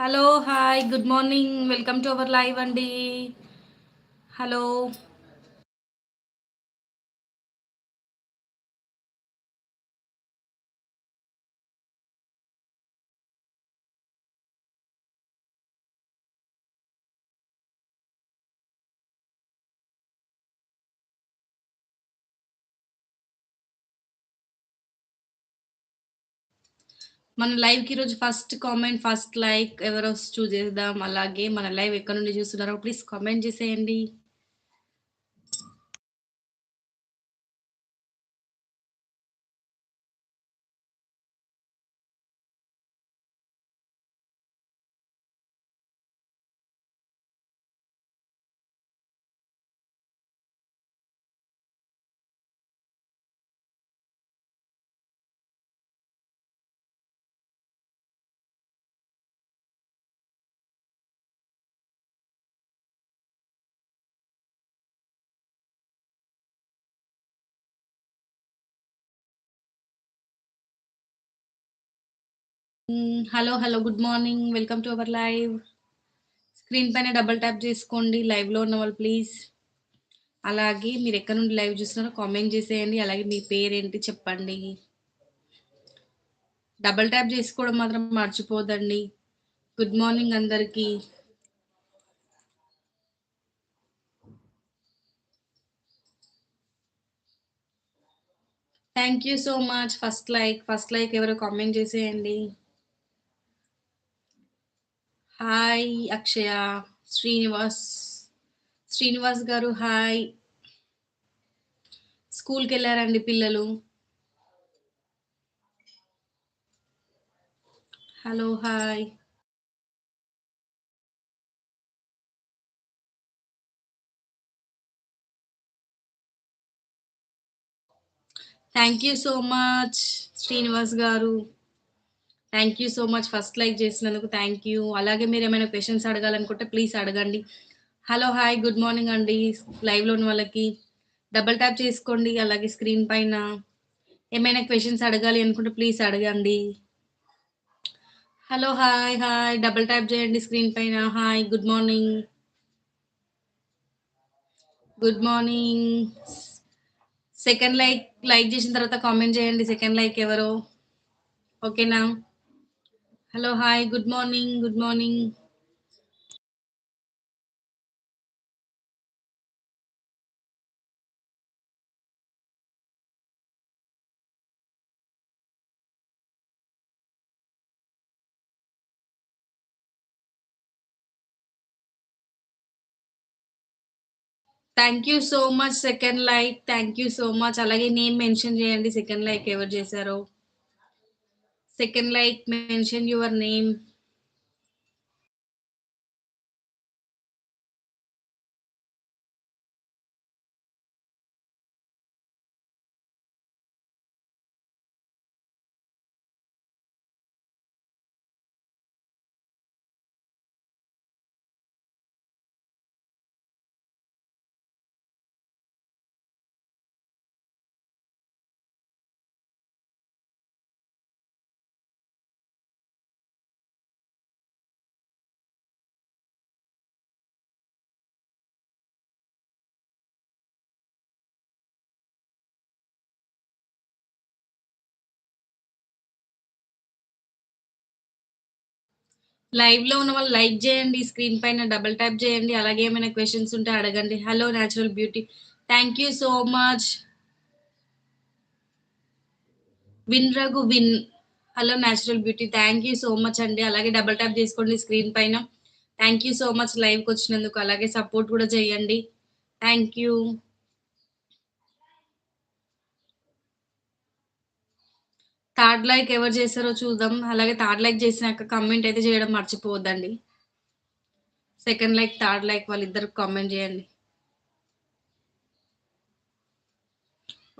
Hello hi good morning welcome to our live అండి hello మన లైవ్కి రోజు ఫస్ట్ కామెంట్ ఫస్ట్ లైక్ ఎవరో చూసేద్దాం. అలాగే మన లైవ్ ఎక్కడ నుండి చూస్తున్నారో ప్లీజ్ కామెంట్ చేసేయండి. Hello hello good morning. Welcome to our live. Screen పైన డబుల్ ట్యాప్ చేసుకోండి లైవ్లో ఉన్న వాళ్ళు ప్లీజ్. అలాగే మీరు ఎక్కడ నుండి లైవ్ చూస్తున్నారో కామెంట్ చేసేయండి అలాగే మీ పేరేంటి చెప్పండి. డబుల్ ట్యాప్ చేసుకోవడం మాత్రం మర్చిపోదండి. గుడ్ మార్నింగ్ అందరికీ. Thank you so much first like first like ఎవరో కామెంట్ చేసేయండి. Hi Akshaya Srinivas Srinivas garu hi. స్కూల్కి వెళ్ళారండి పిల్లలు. Hello hi. Thank you so much Srinivas garu. Thank you so much first like చేసినందుకు thank you అలాగే మీరు ఏమైనా questions అడగాలనుకుంటే ప్లీజ్ అడగండి. హలో హాయ్ గుడ్ మార్నింగ్ అండి. లైవ్లోని వాళ్ళకి డబల్ ట్యాప్ చేసుకోండి. అలాగే స్క్రీన్ పైన ఏమైనా క్వశ్చన్స్ అడగాలి అనుకుంటే ప్లీజ్ అడగండి. Hello hi hi double tap చేయండి స్క్రీన్ పైన. Hi good morning good morning second like like చేసిన తర్వాత కామెంట్ చేయండి. సెకండ్ లైక్ ఎవరో. ఓకేనా hello hi good morning good morning thank you so much second like thank you so much అలాగే name mention చేయండి second like ఎవరు చేశారో. Second like mention your name లైవ్లో ఉన్న వాళ్ళు లైక్ చేయండి స్క్రీన్ పైన డబుల్ ట్యాప్ చేయండి అలాగే ఏమైనా క్వశ్చన్స్ ఉంటే అడగండి. Hello natural beauty thank you so much win Raghu win hello natural beauty thank you so much అండి. అలాగే డబుల్ ట్యాప్ చేసుకోండి స్క్రీన్ పైన. థ్యాంక్ యూ సో మచ్ లైవ్కి వచ్చినందుకు అలాగే సపోర్ట్ కూడా చేయండి. థ్యాంక్ యూ థర్డ్ లైక్ ఎవరు చేస్తారో చూద్దాం. అలాగే థర్డ్ లైక్ చేసినాక కమెంట్ అయితే చేయడం మర్చిపోవద్దండి. సెకండ్ లైక్ థర్డ్ లైక్ వాళ్ళిద్దరు కామెంట్ చేయండి.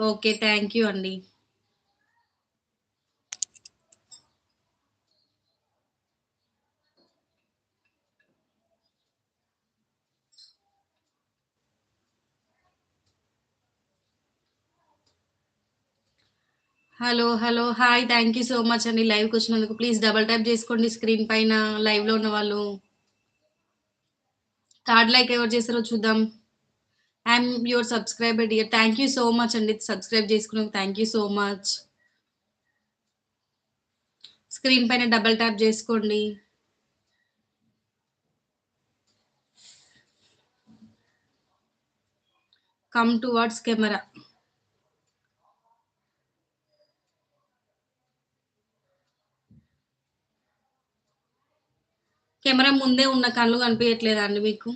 ఓకే థ్యాంక్ యూ అండి. Hello hello hi thank you so much అండి. లైవ్కి వచ్చినందుకు ప్లీజ్ డబల్ ట్యాప్ చేసుకోండి స్క్రీన్ పైన. లైవ్లో ఉన్న వాళ్ళు. థర్డ్ లైక్ ఎవరు చేస్తారో చూద్దాం. I'm your subscriber dear thank you so much అండి. సబ్స్క్రైబ్ చేసుకున్నందుకు thank you so much screen పైన డబల్ ట్యాప్ చేసుకోండి. కమ్ టువర్డ్స్ కెమెరా కెమెరా ముందే ఉన్న కళ్ళు కనిపించట్లేదా అండి మీకు?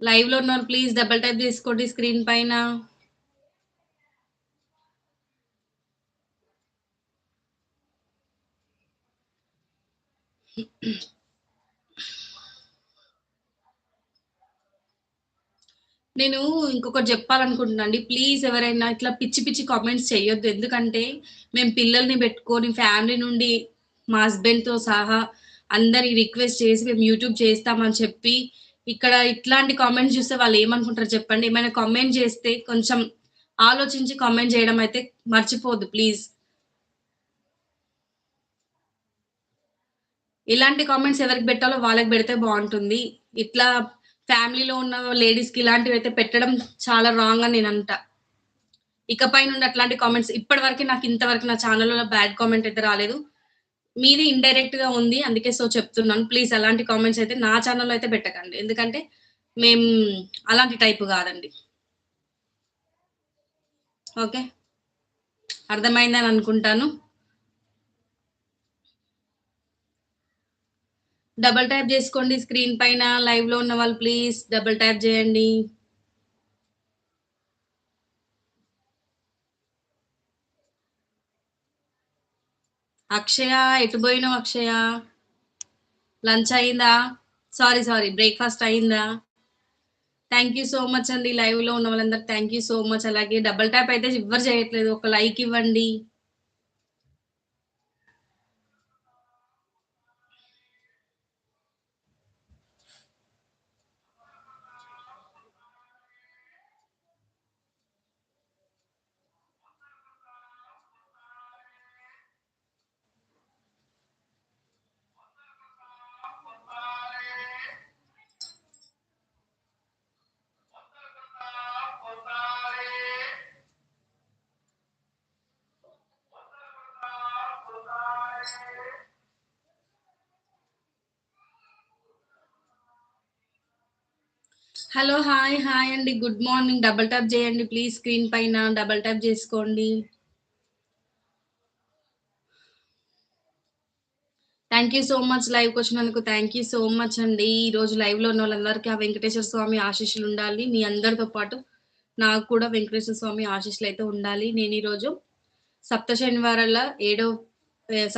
లైవ్లో ఉన్నారు ప్లీజ్ డబల్ టైప్ తీసుకోండి స్క్రీన్ పైన. నేను ఇంకొకటి చెప్పాలనుకుంటున్నాండి ప్లీజ్ ఎవరైనా ఇట్లా పిచ్చి పిచ్చి కామెంట్స్ చేయొద్దు. ఎందుకంటే మేము పిల్లల్ని పెట్టుకొని ఫ్యామిలీ నుండి మా హస్బెండ్తో సహా అందరి రిక్వెస్ట్ చేసి మేము యూట్యూబ్ చేస్తామని చెప్పి ఇక్కడ ఇట్లాంటి కామెంట్స్ చూస్తే వాళ్ళు ఏమనుకుంటారు చెప్పండి. ఏమైనా కామెంట్ చేస్తే కొంచెం ఆలోచించి కామెంట్ చేయడం అయితే మర్చిపోద్దు ప్లీజ్ ఇలాంటి కామెంట్స్ ఎవరికి పెట్టాలో వాళ్ళకి పెడితే బాగుంటుంది. ఇట్లా ఫ్యామిలీలో ఉన్న లేడీస్కి ఇలాంటివి అయితే పెట్టడం చాలా రాంగ్ అని నేను అంట ఇకపై నుండి అట్లాంటి కామెంట్స్ ఇప్పటి వరకు నాకు ఇంతవరకు నా ఛానల్లో బ్యాడ్ కామెంట్ అయితే రాలేదు. మీది ఇండైరెక్ట్గా ఉంది అందుకే సో చెప్తున్నాను. ప్లీజ్ అలాంటి కామెంట్స్ అయితే నా ఛానల్లో అయితే పెట్టకండి. ఎందుకంటే మేము అలాంటి టైప్ కాదండి. ఓకే అర్థమైందని అనుకుంటాను. డబల్ ట్యాప్ చేసుకోండి స్క్రీన్ పైన లైవ్లో ఉన్న వాళ్ళు ప్లీజ్ డబల్ ట్యాప్ చేయండి. అక్షయ ఎటు పోయినావు అక్షయ? లంచ్ అయిందా? సారీ సారీ బ్రేక్ఫాస్ట్ అయిందా? థ్యాంక్ యూ సో మచ్ అండి లైవ్లో ఉన్న వాళ్ళందరూ థ్యాంక్ యూ సో మచ్ అలాగే డబల్ ట్యాప్ అయితే ఎవ్వరు చేయట్లేదు ఒక లైక్ ఇవ్వండి. హలో హాయ్ హాయ్ అండి. Good morning. డబల్ ట్యాప్ చేయండి ప్లీజ్ స్క్రీన్ పైన. డబల్ ట్యాప్ చేసుకోండి. థ్యాంక్ యూ సో మచ్ లైవ్కి వచ్చినందుకు థ్యాంక్ యూ సో మచ్ అండి. ఈ రోజు లైవ్లో ఉన్న వాళ్ళందరికీ ఆ వెంకటేశ్వర స్వామి ఆశీస్సులు ఉండాలి. మీ అందరితో పాటు నాకు కూడా వెంకటేశ్వర స్వామి ఆశీస్సులు అయితే ఉండాలి. నేను ఈరోజు సప్త శనివారాల ఏడో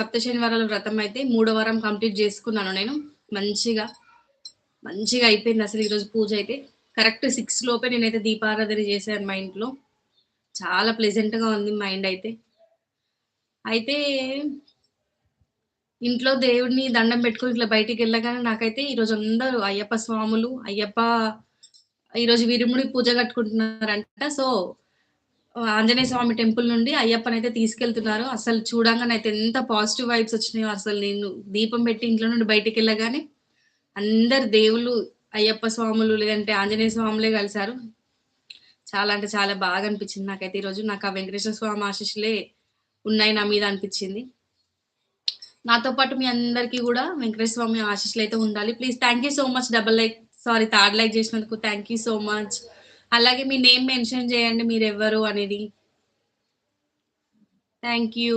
సప్త శనివారాల వ్రతం అయితే మూడో వారం కంప్లీట్ చేసుకున్నాను నేను. మంచిగా మంచిగా అయిపోయింది అసలు ఈరోజు పూజ అయితే. కరెక్ట్ సిక్స్ లోపే నేనైతే దీపారాధన చేశాను మా ఇంట్లో. చాలా ప్లెజెంట్గా ఉంది మైండ్ అయితే. అయితే ఇంట్లో దేవుడిని దండం పెట్టుకుని ఇట్లా బయటికి వెళ్ళగానే నాకైతే ఈరోజు అందరూ అయ్యప్ప స్వాములు అయ్యప్ప ఈరోజు విరుముడి పూజ కట్టుకుంటున్నారంట. సో ఆంజనేయ స్వామి టెంపుల్ నుండి అయ్యప్పనైతే తీసుకెళ్తున్నారు. అసలు చూడంగానే అయితే ఎంత పాజిటివ్ వైబ్స్ వచ్చినాయో అసలు నేను దీపం పెట్టి ఇంట్లో నుండి బయటికి వెళ్ళగానే. అందరు దేవుళ్ళు అయ్యప్ప స్వాములు లేదంటే ఆంజనేయ స్వాములే కలిశారు. చాలా అంటే చాలా బాగా అనిపించింది నాకైతే ఈరోజు నాకు ఆ వెంకటేశ్వర స్వామి ఆశీస్సులే ఉన్నాయి నా మీద అనిపించింది. నాతో పాటు మీ అందరికీ కూడా వెంకటేశ్వర స్వామి ఆశీస్సులు అయితే ఉండాలి. Please thank you so much double like sorry third like చేసినందుకు థ్యాంక్ యూ సో మచ్ అలాగే మీ నేమ్ మెన్షన్ చేయండి మీరు ఎవరు అనేది. థ్యాంక్ యూ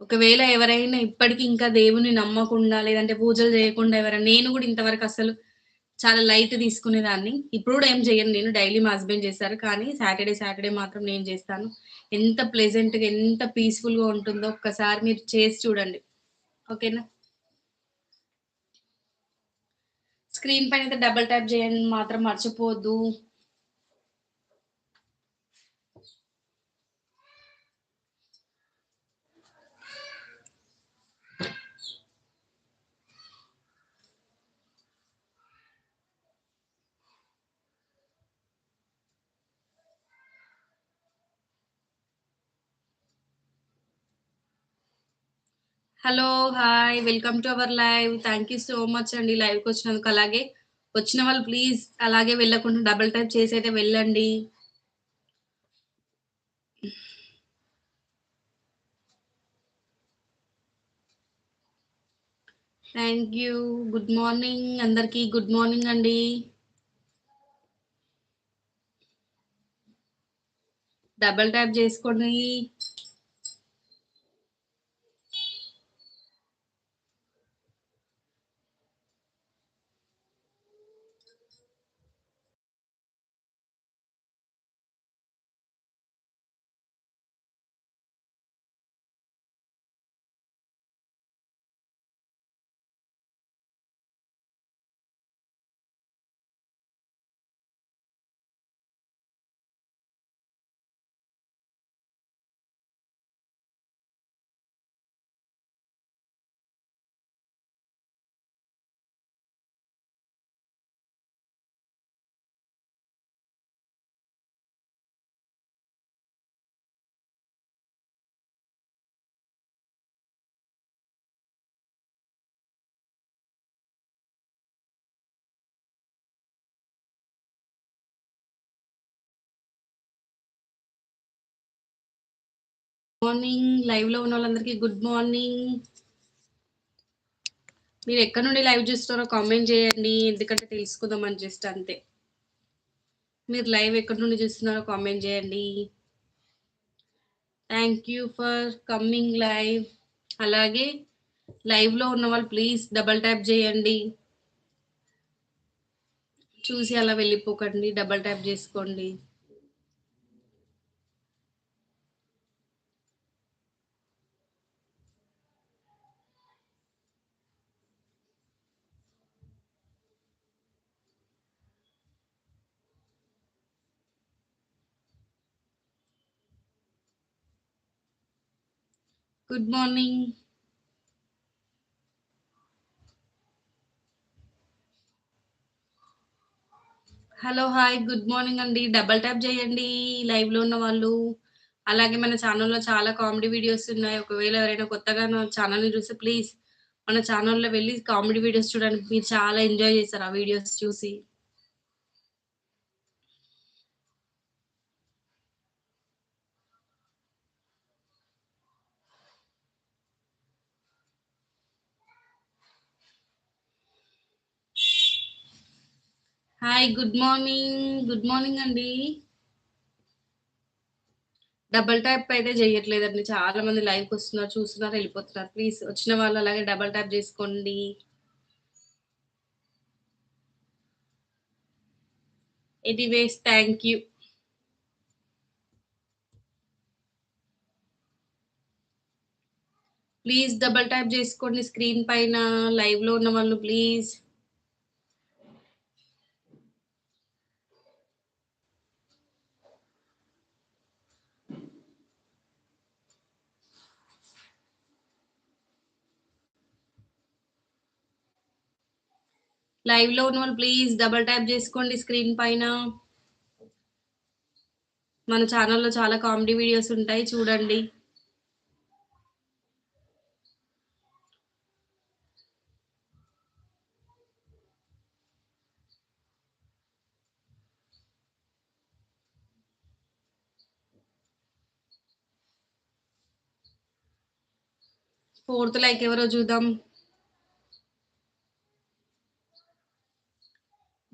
ఒకవేళ ఎవరైనా ఇప్పటికీ ఇంకా దేవుని నమ్మకుండా లేదంటే పూజలు చేయకుండా ఎవరైనా నేను కూడా ఇంతవరకు అసలు చాలా లైట్ తీసుకునేదాన్ని. ఇప్పుడు కూడా ఏం చేయను నేను డైలీ మా హస్బెండ్ చేస్తారు. కానీ సాటర్డే సాటర్డే మాత్రం నేను చేస్తాను. ఎంత ప్లెజెంట్గా ఎంత పీస్ఫుల్గా ఉంటుందో ఒక్కసారి మీరు చేసి చూడండి. ఓకేనా? స్క్రీన్ పైన అయితే డబుల్ ట్యాప్ చేయండి మాత్రం మర్చిపోవద్దు. Hello hi welcome to our live thank you so much అండి లైవ్కి వచ్చినందుకు. అలాగే వచ్చిన వాళ్ళు ప్లీజ్ అలాగే వెళ్ళకుండా డబుల్ టైప్ చేసి అయితే వెళ్ళండి. థ్యాంక్ యూ గుడ్ మార్నింగ్ అందరికీ గుడ్ మార్నింగ్ అండి. డబల్ ట్యాప్ చేసుకోండి. మార్నింగ్ లైవ్లో ఉన్న వాళ్ళందరికీ గుడ్ మార్నింగ్ మీరు ఎక్కడ నుండి లైవ్ చూస్తున్నారో కామెంట్ చేయండి. ఎందుకంటే తెలుసుకుందామని జస్ట్ అంతే. మీరు లైవ్ ఎక్కడి నుండి చూస్తున్నారో కామెంట్ చేయండి. Thank you for coming live అలాగే లైవ్లో ఉన్న వాళ్ళు ప్లీజ్ డబల్ ట్యాప్ చేయండి. చూసి అలా వెళ్ళిపోకండి. డబల్ ట్యాప్ చేసుకోండి. Good morning hello hi good morning అండి. డబల్ ట్యాప్ చేయండి. లైవ్లో ఉన్న వాళ్ళు. అలాగే మన ఛానల్లో చాలా కామెడీ వీడియోస్ ఉన్నాయి. ఒకవేళ ఎవరైనా కొత్తగా నా ఛానల్ని చూస్తే ప్లీజ్ మన ఛానల్లో వెళ్ళి కామెడీ వీడియోస్ చూడండి. మీరు చాలా ఎంజాయ్ చేస్తారు ఆ వీడియోస్ చూసి. Hi good morning good morning అండి. డబల్ ట్యాప్ అయితే చేయట్లేదండి చాలా మంది లైవ్కి వస్తున్నారు చూస్తున్నారు వెళ్ళిపోతున్నారు. ప్లీజ్ వచ్చిన వాళ్ళు అలాగే డబల్ ట్యాప్ చేసుకోండి. Anyways thank you please double tap చేసుకోండి. స్క్రీన్ పైన లైవ్లో ఉన్న వాళ్ళు ప్లీజ్ లైవ్లో ఉన్న వాళ్ళు ప్లీజ్ డబల్ ట్యాప్ చేసుకోండి స్క్రీన్ పైన. మన ఛానల్లో చాలా కామెడీ వీడియోస్ ఉంటాయి చూడండి. ఫోర్త్ లైక్ ఎవరో చూద్దాం.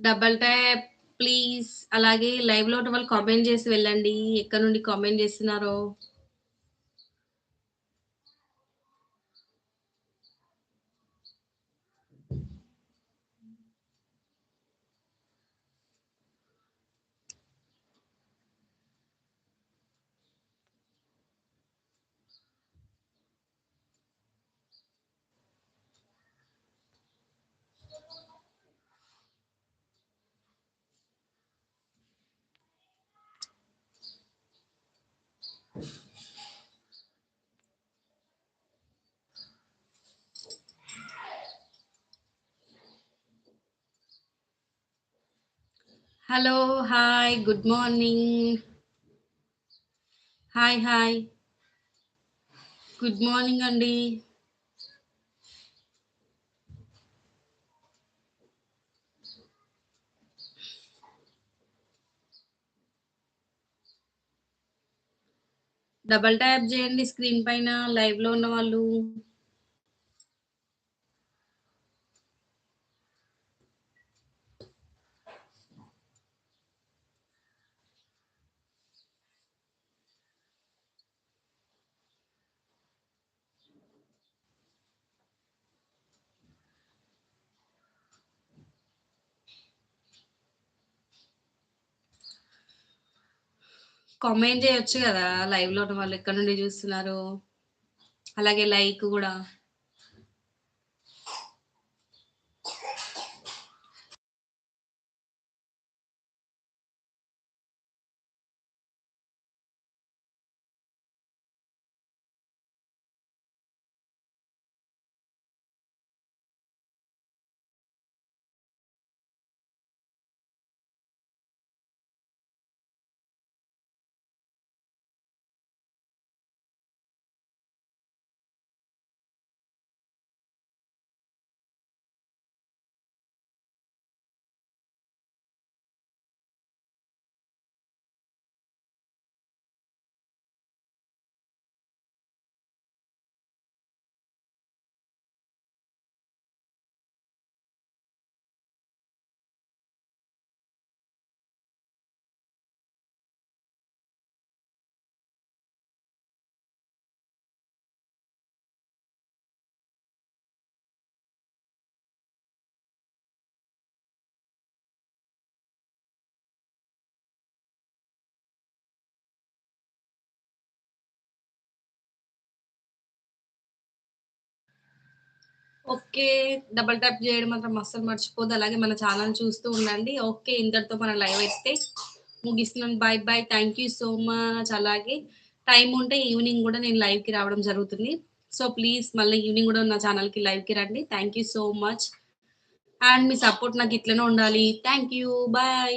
డబల్ ట్యాప్ ప్లీజ్ అలాగే లైవ్లో ఉన్న వాళ్ళు కామెంట్ చేసి వెళ్ళండి. ఎక్కడ నుండి కామెంట్ చేస్తున్నారో. Hello hi good morning hi hi good morning అండి డబల్ ట్యాప్ చేయండి స్క్రీన్ పైన లైవ్లో ఉన్న వాళ్ళు. కామెంట్ చేయొచ్చు కదా లైవ్లో వాళ్ళు ఎక్కడి నుండి చూస్తున్నారు? అలాగే లైక్ కూడా. ఓకే. డబుల్ ట్యాప్ చేయడం మాత్రం అస్సలు మర్చిపోదు అలాగే మన ఛానల్ చూస్తూ ఉండండి. ఓకే. ఇంతటితో మన లైవ్ అయితే ముగిస్తున్నాను. Bye bye. Thank you so much. అలాగే టైం ఉంటే ఈవినింగ్ కూడా నేను లైవ్‌కి రావడం జరుగుతుంది. సో, ప్లీజ్ మళ్ళీ ఈవినింగ్ కూడా నా ఛానల్కి లైవ్‌కి రండి. Thank you so much. And me support నాకు ఇట్లనే ఉండాలి. Thank you. బై.